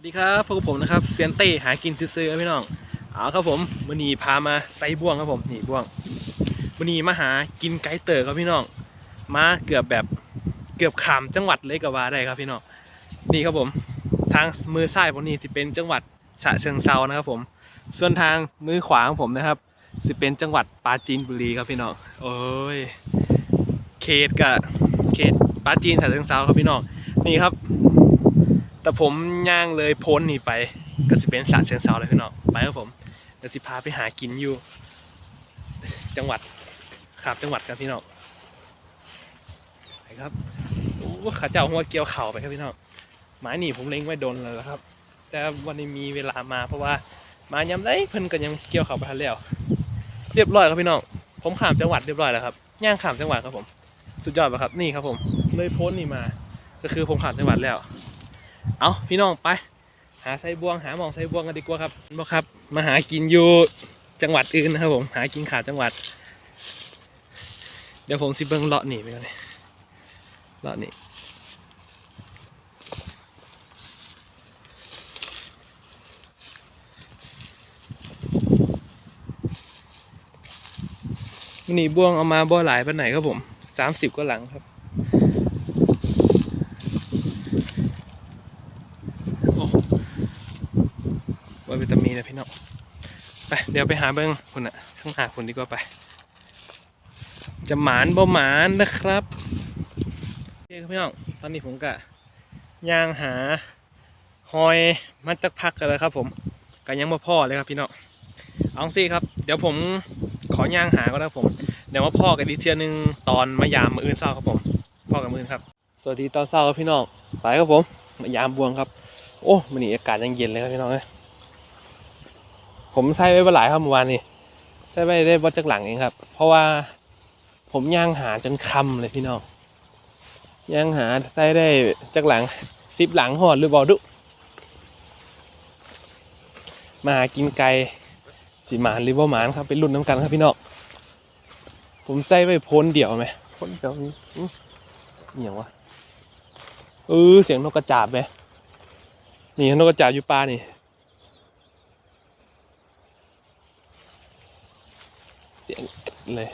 สวัสดีครับพวกบผมนะครับเซียนเต้หากินซื้อๆครับพี่น้องเอาครับผมวันนี้พามาไซบ่วงครับผมนี่บ่วงวันนี้มาหากินไก่เต๋อครับพี่น้อง มาเกือบแบบเกือบขามจังหวัดเลยก็ว่าได้ครับพี่น้องนี่ครับผมทางมือซ้ายผมนี่สิเป็นจังหวัดฉะเชิงเซานะครับผม ส่วนทางมือขวาของผมนะครับ สิเป็นจังหวัดปราจีนบุรีครับพี่น้องโอ้ยเขตกับเขตปราจีนฉะเชิงเซาครับพี่น้องนี่ครับ แต่ผมย่างเลยพ้นนี่ไปก็สิเป็นสระเชิงเซาเลยพี่น้องไปครับผมเดี๋ยวสิพาไปหากินอยู่ จังหวัดครับจังหวัดครับพี่น้องไปครับโอ้ขาเจ้าหัวเกี่ยวเข่าไปครับพี่น้องหมายนี่ผมเล็งไว้โดนเลยครับ แต่วันนี้มีเวลามาเพราะว่า มายำได้เพิ่นก็ยังเกี่ยวเข่าไปทันแล้วเรียบร้อยครับพี่น้องผมข้ามจังหวัดเรียบร้อยแล้วครับย่างข้ามจังหวัดครับผม สุดยอดปะครับนี่ครับผม เลยพ้นนี่มา ก็คือผมข้ามจังหวัดแล้ว เอาพี่น้องไป หาไส้บวงหาหมองไส้บวงกันดีกว่าครับบ่ครับ มาหากินอยู่จังหวัดอื่นนะครับผมหากินขาดจังหวัด เดี๋ยวผมสิเบิ้งเลาะหนีไปก่อนนี่เลาะหนี่นี่บวงเอามาบ่หลายปานไหนครับผมสามสิบก็หลังครับ โอ้ว่าวิตามิ นะพี่น้องไปเดี๋ยวไปหาเบิ้งคุณอะข้างหาคุณดีกว่าไป จะหมานบ่หมานนะครับโอเคครับพี่น้องตอนนี้ผมก็ย่างหาหอยมาจักพักกันแล้วครับ ผมก็ยังบ่พ่อเลยครับ พี่น้องเอาสิครับ เดี๋ยวผมขอย่างหาก็แล้วผมเดี๋ยวมาพ่อกันดีกเทียหนึงตอนมายามมืออื่นเศร้าครับผมพ่อกับมืออื่นครับ สวัสดีตอนเศร้าครับพี่น้องไปครับผมมายามบวงครับ โอ้มันนี่อากาศยังเย็นเลยครับพี่น้องเอ้ย ผมใส่ไว้บ่หลายครับเมื่อวานนี้ใส่ไว้ได้บ่จักหลังเองครับ เพราะว่าผมย่างหาจนคำเลยพี่น้องย่างหาได้ได้จักหลังสิบหลังหอดหรือบ่ดุมาหากินไก่สีหมานหรือบ่หมานครับเป็นรุ่นน้ำกันครับพี่น้องผมใส่ไว้พ้นเดี่ยวไหมพ้นเดี่ยวนี้อื้ออหย่างวะเออเสียงนกกระจาบไหมนี่นกกระจาบอยู่ปลานี่ สียงเลย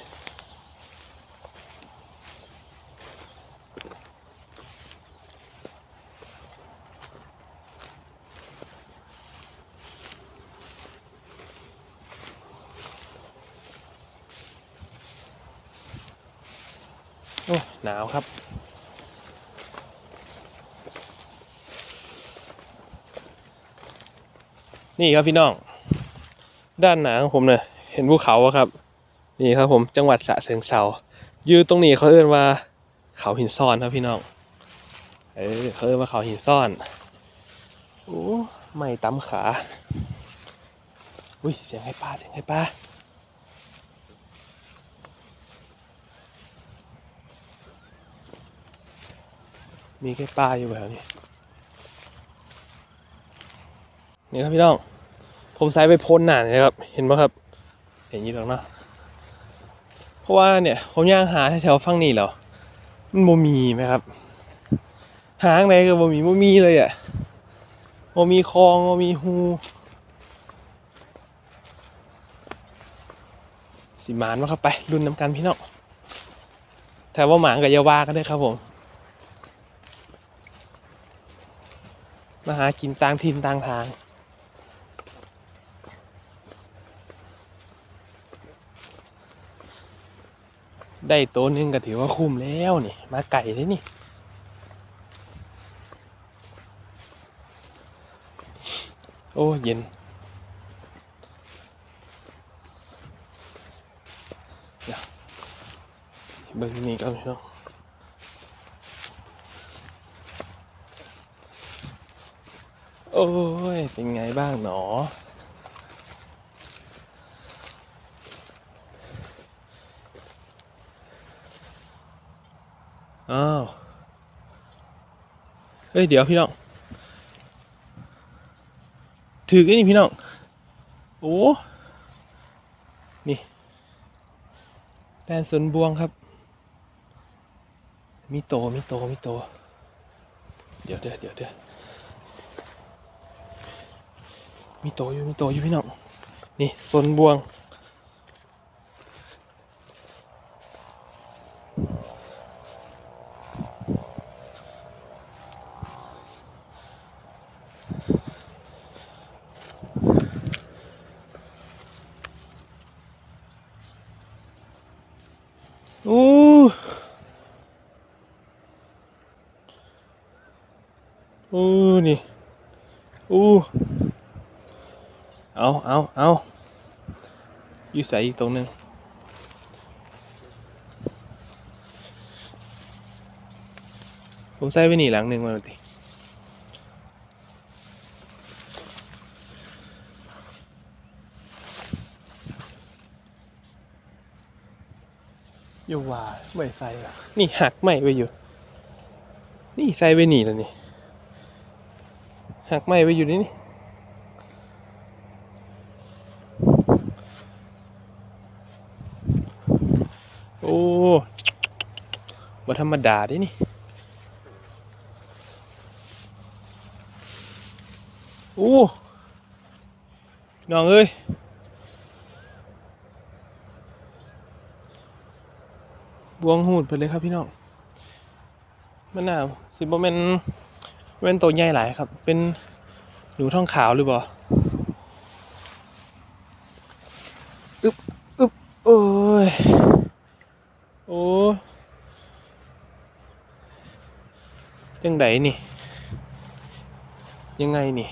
โอ้หนาวครับนี่ครับพี่น้อง ด้านหนาของผมเนี่ยเห็นภูเขาอะครับ นี่ครับผมจังหวัดสระเชิงเซาอยู่ตรงนี้เขาเรียกว่า เขาหินซ่อนครับพี่น้องเออเขาเรียกว่าเขาหินซ่อนโอ้ไม่ตำขาอุ้ยเสียงให้ปลาเสียงให้ปลามีแค่ปลาอยู่แบบนี้นี่ครับพี่น้อง ผมใส่ไปพ่นหนาเนี่ยครับ เห็นไหมครับ เห็นอยี่หรอกเนาะ เพราะว่าเนี่ยผมย่างหาแถวๆฝั่งนี้แล้วมันบ่มีไหมครับ หางไหนก็บ่มีบ่มีเลยอะบ่มีคลองบ่มีหูสิหมานมาครับไปรุ่นน้ำกันพี่น้องแต่ว่าหมานกับยาวาก็ได้ครับผม มาหากินตามทินตางทาง ได้ตัวนึงก็ถือว่าคุ้มแล้วนี่มาไก่เลยนี่โอ้เย็นเดี๋ยวเบิ่งนี่ก่อนพี่น้องโอ้ย เป็นไงบ้างหนอ อ้าวเฮ้ย เดี๋ยวพี่น้อง ถือไอ้นี่พี่น้อง โอ้ นี่แดนสวนบวงครับ มีโต มีโต มีโต เดี๋ยวเดี๋ยวเดี๋ยวเดี๋ยวมีโตอยู่ มีโตอยู่พี่น้อง นี่โซนบวง อู้อู้นี่ อู้ เอาเอาเอาอยู่ใส่อีกตรงหนึงผมใส่ไว้นี่หลังหนึ่งมาดูดิอยู่ว่าไม่ใส่อะนี่หักไม่ไว้อยู่ นี่ใส่ไว้นี่แล้วนี่หักไม่ไว้อยู่นี่นี่ โอ้ บ่ธรรมดาดินี่โอ้น้องเอ้ยบวงหูดไปเลยครับพี่น้องมันน่าสิบ่แม่นแม่นตัวใหญ่หลายครับ เป็นหนูท่องขาวหรือบ่อึบอึบโอ้ย โอ้ จังไดนี่ ยังไงนี่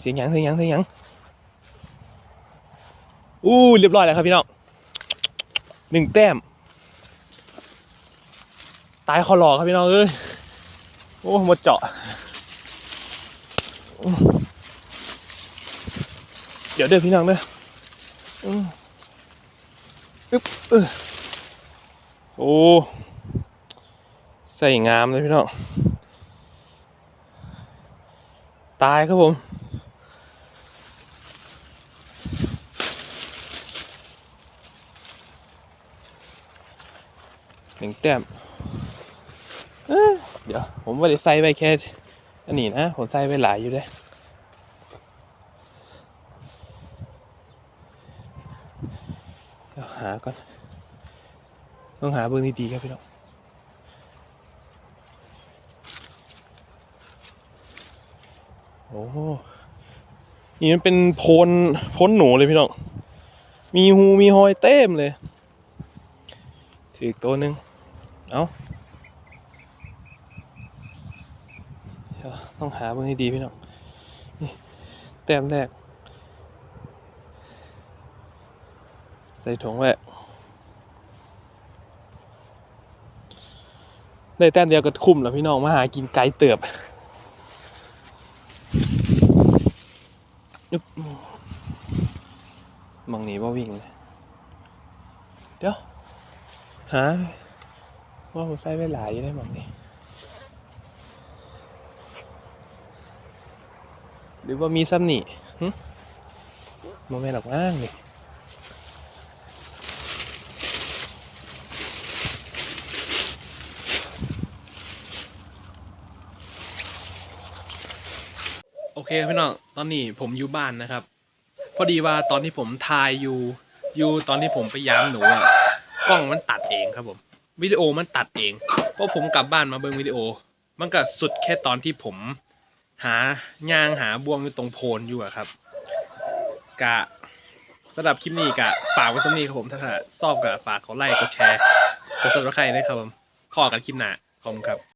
เสียงยังเสียงยังเสียงยังอู้เรียบร้อยแล้วครับพี่น้องหนึ่งแต้ม ตายคอหลอกครับพี่น้องเอ้ย โอ้หมดเจาะ เดี๋ยวเด้อพี่น้องเด้ออืมอึ๊บเออโอ้ ใส่งามเลยพี่น้อง ตายครับผม หนึ่งแต้มเอ้ยเดี๋ยว ผมไม่ได้ใส่ไปแค่ อันนี้นะ ผมใส่ไปหลายอยู่เลยเดี๋ยว หาก่อน ต้องหาเบอร์ดีๆครับพี่น้องโอ้โหนี่มันเป็นโพนพ้นหนูเลยพี่น้อง มีหูมีหอยเต็มเลย ถืออีกตัวหนึ่งเอาเดี๋ยวต้องหาเบอร์ดีๆพี่น้อง นี่แต้มแรก ใส่ถุงไว้ได้แต้มเดียวก็คุ้มแล้วพี่น้องมาหากินไก่เติบยึบมองหนีว่าวิ่งเลยเดี๋ยว หา ว่าผมใส่ไว้หลายได้มองนี่หรือว่ามีซ้ำนี่หึโมเมนต์หรอกอ้างนี่ เคพี่น้องตอนนี้ผมอยู่บ้านนะครับ พอดีว่าตอนที่ผมถ่ายอยู่อยู่ตอนที่ผมไปย้ำหนูอะกล้องมันตัดเองครับผมวิดีโอมันตัดเองเพราะผมกลับบ้านมาเบิ่งวิดีโอ มันก็สุดแค่ตอนที่ผมหาย่างหาบ่วงอยู่ตรงโพนอยู่อะครับ กะสำหรับคลิปนี้กะฝากไว้สำนี้ครับผมถ้าชอบกะฝากกดไลค์กดแชร์กดซับสไครต์ด้วยครับผมพอกันคลิปหน้าขอบคุณครับ